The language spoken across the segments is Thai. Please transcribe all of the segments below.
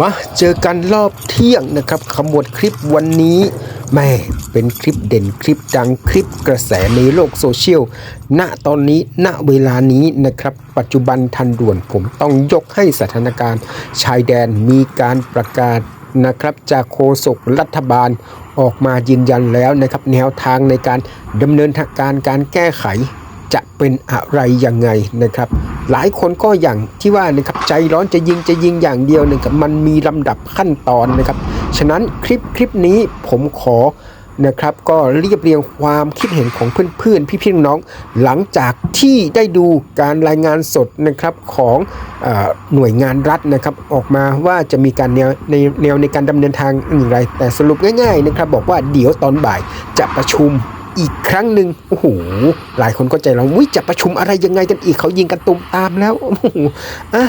มาเจอกันรอบเที่ยงนะครับขมวดคลิปวันนี้แม่เป็นคลิปเด่นคลิปดังคลิปกระแสในโลกโซเชียลณตอนนี้ณเวลานี้นะครับ ปัจจุบันทันด่วนผมต้องยกให้สถานการณ์ ชายแดนมีการประกาศนะครับจากโฆษกรัฐบาลออกมายืนยันแล้วนะครับ แนวทางในการดำเนินการการแก้ไข จะเป็นอะไรยังไงนะครับ หลายคนก็อย่างที่ว่านะครับใจร้อนจะยิงจะยิงอย่างเดียวนะครับมันมีลำดับขั้นตอนนะครับ ฉะนั้นคลิปคลิปนี้ผมขอนะครับก็เรียบเรียงความคิดเห็นของเพื่อนๆ พี่ๆน้องๆหลังจากที่ได้ดูการรายงานสดนะครับของอหน่วยงานรัฐนะครับ ออกมาว่าจะมีการแนวในแนวในการดำเนินทางอย่างไร แต่สรุปง่ายๆนะครับ บอกว่าเดี๋ยวตอนบ่ายจะประชุม อีกครั้งหนึ่งโอ้โหหลายคนก็ใจร้อนวิจะประชุมอะไรยังไงกันอีกเขายิงกันตุมตามแล้วโอ้โหอะ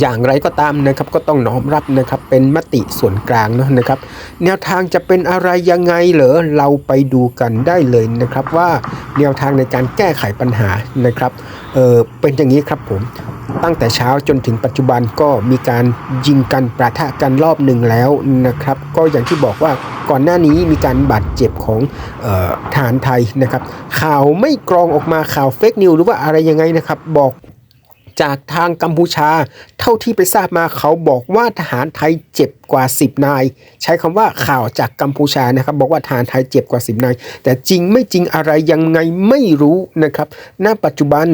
อย่างไรก็ตามนะครับก็ต้องน้อมรับนะครับเป็นมติส่วนกลางเนาะนะครับ แนวทางจะเป็นอะไรยังไงเหรอเราไปดูกันได้เลยนะครับ ว่าแนวทางในการแก้ไขปัญหานะครับเออเป็นอย่างนี้ครับผมตั้งแต่เช้าจนถึงปัจจุบันก็มีการยิงกันประทะกันรอบหนึ่งแล้วนะครับ ก็อย่างที่บอกว่าก่อนหน้านี้มีการบาดเจ็บของออทหารไทยนะครับ ข่าวไม่กรองออกมาข่าวเฟกนิวหรือว่าอะไรยังไงนะครับ บอก จากทางกัมพูชา เท่าที่ไปทราบมาเขาบอกว่าทหารไทยเจ็บกว่า 10 นาย ใช้คำว่าข่าวจากกัมพูชานะครับ บอกว่าทหารไทยเจ็บกว่า 10 นาย แต่จริงไม่จริงอะไรยังไงไม่รู้นะครับ ณปัจจุบัน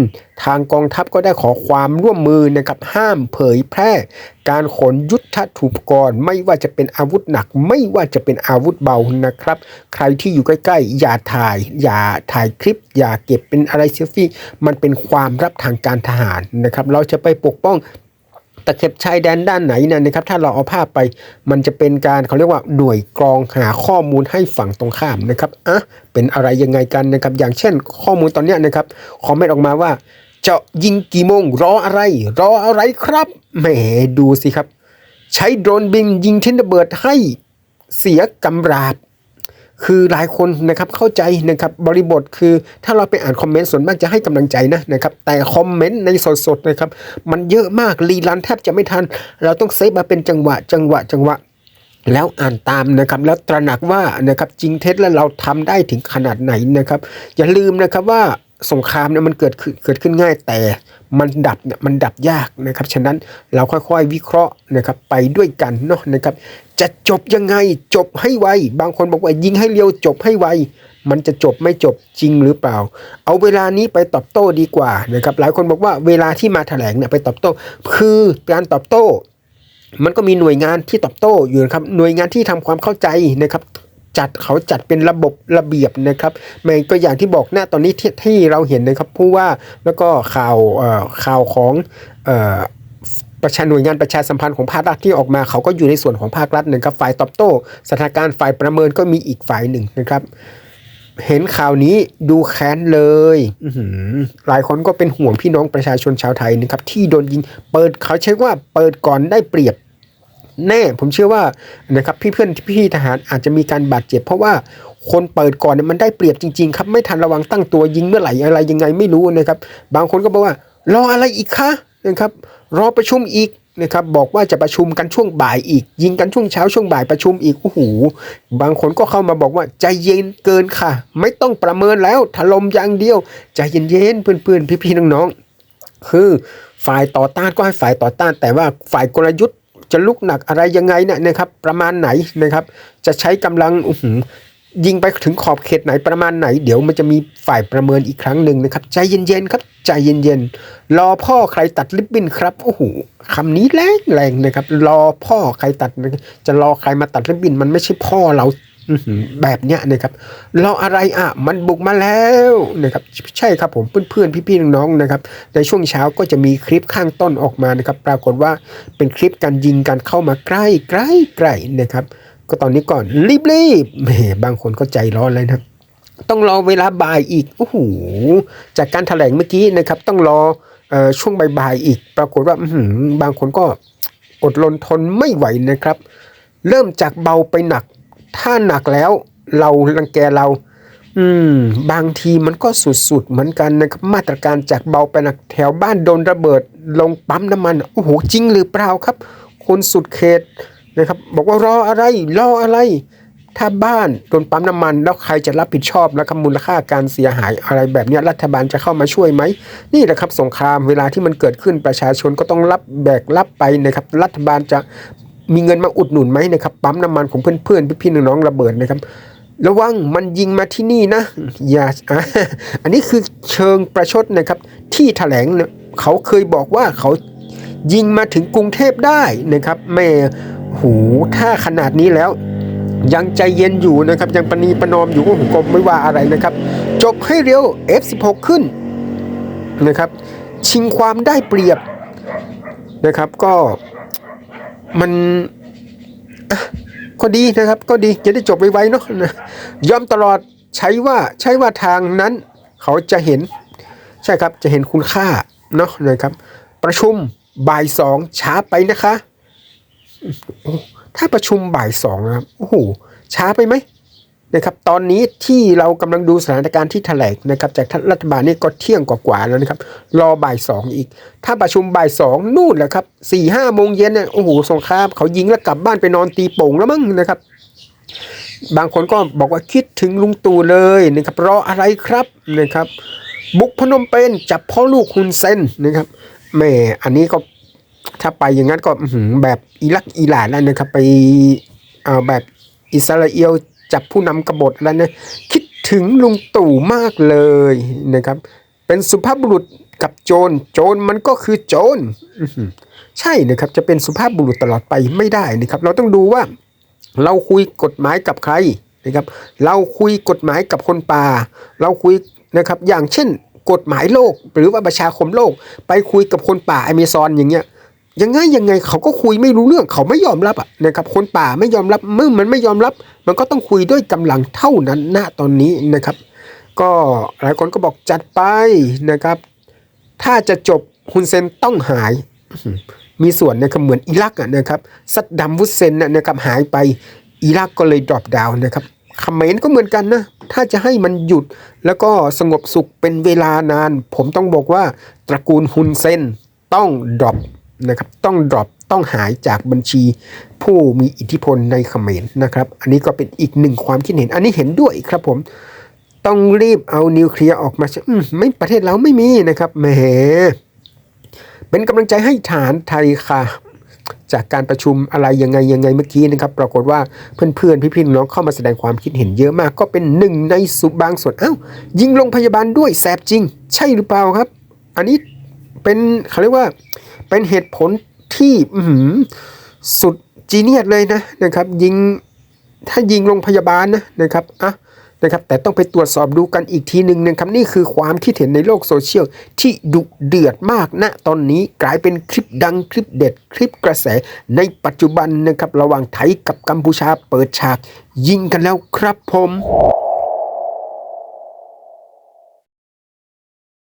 ทางกองทัพก็ได้ขอความร่วมมือนะครับห้ามเผยแพร่ การขนยุทธถูปกรณ์ไม่ว่าจะเป็นอาวุธหนัก ไม่ว่าจะเป็นอาวุธเบานะครับ ใครที่อยู่ใกล้ๆ อย่าถ่าย อย่าถ่ายคลิป อย่าเก็บเป็นอะไรเซลฟี่ มันเป็นความรับทางการทหารนะครับ เราจะไปปกป้องตะเข็บชายแดนด้านไหนนะนะครับ ถ้าเราเอาภาพไป มันจะเป็นการเขาเรียกว่าหน่วยกรองหาข้อมูลให้ฝั่งตรงข้ามนะครับอะเป็นอะไรยังไงกันนะครับ อย่างเช่นข้อมูลตอนนี้นะครับคอมเมนต์ออกมาว่า จะยิงกี่โมงรออะไร รออะไรครับแหมดูสิครับ ใช้โดรนบินยิงทิ้นระเบิดให้เสียกำราบ คือหลายคนนะครับเข้าใจนะครับบริบทคือถ้าเราไปอ่านคอมเมนต์ส่วนมากจะให้กำลังใจนะนะครับแต่คอมเมนต์ในสดๆนะครับมันเยอะมากรีลันแทบจะไม่ทัน เราต้องเซฟมาเป็นจังหวะ จังหวะจังหวะแล้วอ่านตามนะครับแล้วตระหนักว่านะครับจริงเท็จแล้วเราทำได้ถึงขนาดไหนนะครับ อย่าลืมนะครับว่า สงครามเนี่ยมันเกิดขึ้นเกิดขึ้นง่ายแต่มันดับเนี่ยมันดับยากนะครับ ฉะนั้นเราค่อยๆวิเคราะห์นะครับไปด้วยกันเนาะนะครับ จะจบยังไงจบให้ไว บางคนบอกว่ายิงให้เร็วจบให้ไว มันจะจบไม่จบจริงหรือเปล่า เอาเวลานี้ไปตอบโต้ดีกว่านะครับ หลายคนบอกว่าเวลาที่มาแถลงเนี่ยไปตอบโต้ คือการตอบโต้ มันก็มีหน่วยงานที่ตอบโต้อยู่นะครับหน่วยงานที่ทำความเข้าใจนะครับ จัดเขาจัดเป็นระบบระเบียบนะครับมันก็อย่างที่บอกหน้าตอนนี้ที่ที่เราเห็นนะครับผู้ว่าแล้วก็ข่าวข่าวของประชาหน่วยงานประชาสัมพันธ์ของภาครัฐที่ออกมาเขาก็อยู่ในส่วนของภาครัฐหนะครับฝ่ายตอบโต้สถานการณ์ฝ่ายประเมินก็มีอีกฝ่ายหนึ่งนะครับ เห็นข่าวนี้ดูแค้นเลยหลายคนก็เป็นห่วงพี่น้องประชาชนชาวไทยนะครับที่โดนยิง เปิดเขาใช้ว่าเปิดก่อนได้เปรียบ แน่ ผมเชื่อว่านะครับพี่เพื่อนพี่ทหารอาจจะมีการบาดเจ็บ เพราะว่าคนเปิดก่อนเนี่ยมันได้เปรียบจริง ๆ ครับ ไม่ทันระวังตั้งตัวยิงเมื่อไหร่อะไรยังไงไม่รู้นะครับ บางคนก็บอกว่ารออะไรอีกคะนะครับ รอประชุมอีกนะครับบอกว่าจะประชุมกันช่วงบ่ายอีก ยิงกันช่วงเช้าช่วงบ่ายประชุมอีกโอ้โหบางคนก็เข้ามาบอกว่าใจเย็นเกินค่ะ ไม่ต้องประเมินแล้วถล่มอย่างเดียวใจเย็นๆเพื่อนๆพี่ๆน้องๆคือฝ่ายต่อต้านก็ให้ฝ่ายต่อต้าน แต่ว่าฝ่ายกลยุทธ์ จะลุกหนักอะไรยังไงเนี่ยนะครับประมาณไหนนะครับ จะใช้กำลังยิงไปถึงขอบเขตไหนประมาณไหน เดี๋ยวมันจะมีฝ่ายประเมินอีกครั้งหนึ่งนะครับ ใจเย็นๆครับ ใจเย็นๆรอพ่อใครตัดลิบบินครับโอ้โหคำนี้แรงแรงนะครับ รอพ่อใครตัดจะรอใครมาตัดลิบบินมันไม่ใช่พ่อเรา แบบเนี้ยนะครับรออะไรอะมันบุกมาแล้วนะครับใช่ครับผมเพื่อนๆพี่ๆน้องๆนะครับ ในช่วงเช้าก็จะมีคลิปข้างต้นออกมานะครับ ปรากฏว่าเป็นคลิปการยิงกันเข้ามาใกล้ใกล้ใกล้นะครับ ก็ตอนนี้ก่อนรีบๆแหมบางคนก็ใจร้อนเลยนะต้องรอเวลาบ่ายอีกโอ้โหจากการแถลงเมื่อกี้นะครับ ต้องรออช่วงบ่ายๆอีก ปรากฏว่าบางคนก็อดรนทนไม่ไหวนะครับ เริ่มจากเบาไปหนัก ถ้าหนักแล้วเรารังแกเรา อืม บางทีมันก็สุดๆเหมือนกันนะครับมาตรการจากเบาไปหนักแถวบ้านโดนระเบิด ลงปั๊มน้ำมันโอ้โหจริงหรือเปล่าครับคคนสุดเขตนะครับ บอกว่ารออะไรรออะไร ถ้าบ้านโดนปั๊มน้ำมัน แล้วใครจะรับผิดชอบนะครับมูลค่าการเสียหายอะไรแบบเนี้ยรัฐบาลจะเข้ามาช่วยไหม นี่แหละครับสงครามเวลาที่มันเกิดขึ้นประชาชนก็ต้องรับแบกรับไปนะครับรัฐบาลจะ มีเงินมาอุดหนุนไหมนะครับปั๊มน้ำมันของเพื่อนๆพี่ๆน้องๆระเบิดนะครับระวังมันยิงมาที่นี่นะอย่าอันนี้คือเชิงประชดนะครับ ที่แถลงเนี่ยเขาเคยบอกว่าเขายิงมาถึงกรุงเทพได้นะครับแม่หูถ้าขนาดนี้แล้ว ยังใจเย็นอยู่นะครับ ยังปณีประนอมอยู่ก็ผมก็ไม่ว่าอะไรนะครับ จบให้เร็ว F16 ขึ้นนะครับ ชิงความได้เปรียบนะครับ ก็ มันก็ดีนะครับ ก็ดีจะได้จบไวๆเนาะนะยอมตลอดใช้ว่าใช้ว่าทางนั้นเขาจะเห็น ใช่ครับจะเห็นคุณค่าเนาะนะครับ ประชุมบ่ายสองช้าไปนะคะ ถ้าประชุมบ่ายสองนะครับโอ้โหช้าไปไหม นะครับตอนนี้ที่เรากำลังดูสถานการณ์ที่แถลงนะครับจากท่านรัฐบาลนี่ก็เที่ยงกว่าๆแล้วนะครับรอบ่ายสองอีก ถ้าประชุมบ่ายสองนู่นแหละครับสี่ห้าโมงเย็นเนี่ยโอ้โหสงครามเขายิงแล้วกลับบ้านไปนอนตีโป่งแล้วมั้งนะครับ บางคนก็บอกว่าคิดถึงลุงตู่เลยนะครับรออะไรครับนะครับ บุกพนมเปญจับพ่อลูกฮุนเซนนะครับแม่อันนี้ก็ถ้าไปอย่างนั้นก็แบบอิรักอิหร่านแล้วนะครับ ไปเอาแบบอิสราเอล จับผู้นำกบฏแล้วนะคิดถึงลุงตู่มากเลยนะครับ เป็นสุภาพบุรุษกับโจร โจรมันก็คือโจรอื้อหือใช่นะครับจะเป็นสุภาพบุรุษตลอดไปไม่ได้นะครับ เราต้องดูว่า เราคุยกฎหมายกับใครนะครับ เราคุยกฎหมายกับคนป่า เราคุยนะครับอย่างเช่น กฎหมายโลก หรือว่าประชาคมโลก ไปคุยกับคนป่าอเมซอนอย่างเงี้ย ยังไงยังไงเขาก็คุยไม่รู้เรื่องเขาไม่ยอมรับอะนะครับคนป่าไม่ยอมรับเมื่อมันไม่ยอมรับ มันก็ต้องคุยด้วยกำลังเท่านั้นณตอนนี้นะครับ ก็หลายคนก็บอกจัดไปนะครับ ถ้าจะจบฮุนเซนต้องหาย มีส่วนนะครับเหมือนอิรักอะนะครับซัดดัมวุสเซนนะครับหายไปอิรักก็เลยดรอปดาวนะครับเขมรก็เหมือนกันนะ ถ้าจะให้มันหยุดแล้วก็สงบสุขเป็นเวลานาน ผมต้องบอกว่าตระกูลฮุนเซนต้องดรอป นะครับต้องดรอปต้องหายจากบัญชีผู้มีอิทธิพลในเขมรนะครับ อันนี้ก็เป็นอีกหนึ่งความคิดเห็น อันนี้เห็นด้วยครับผม ต้องรีบเอานิวเคลียร์ออกมาอืมไม่ประเทศเราไม่มีนะครับแหมเป็นกำลังใจให้ฐานไทยค่ะ จากการประชุมอะไรยังไงยังไงเมื่อกี้นะครับ ปรากฏว่าเพื่อนๆพี่ๆน้องเข้ามาแสดงความคิดเห็นเยอะมาก ก็เป็นหนึ่งในสุบางส่วนอ้าวยิงโรงพยาบาลด้วยแสบจริง ใช่หรือเปล่าครับ อันนี้เป็นเขาเรียกว่า เป็นเหตุผลที่สุดจีเนียสเลยนะนะครับ ยิงถ้ายิงโรงพยาบาลนะนะครับอะนะครับ แต่ต้องไปตรวจสอบดูกันอีกทีหนึ่งนะครับนี่คือความคิดเห็นในโลกโซเชียลที่ดุเดือดมากณตอนนี้กลายเป็นคลิปดังคลิปเด็ดคลิปกระแสในปัจจุบันนะครับ ระหว่างไทยกับกัมพูชาเปิดฉากยิงกันแล้วครับผม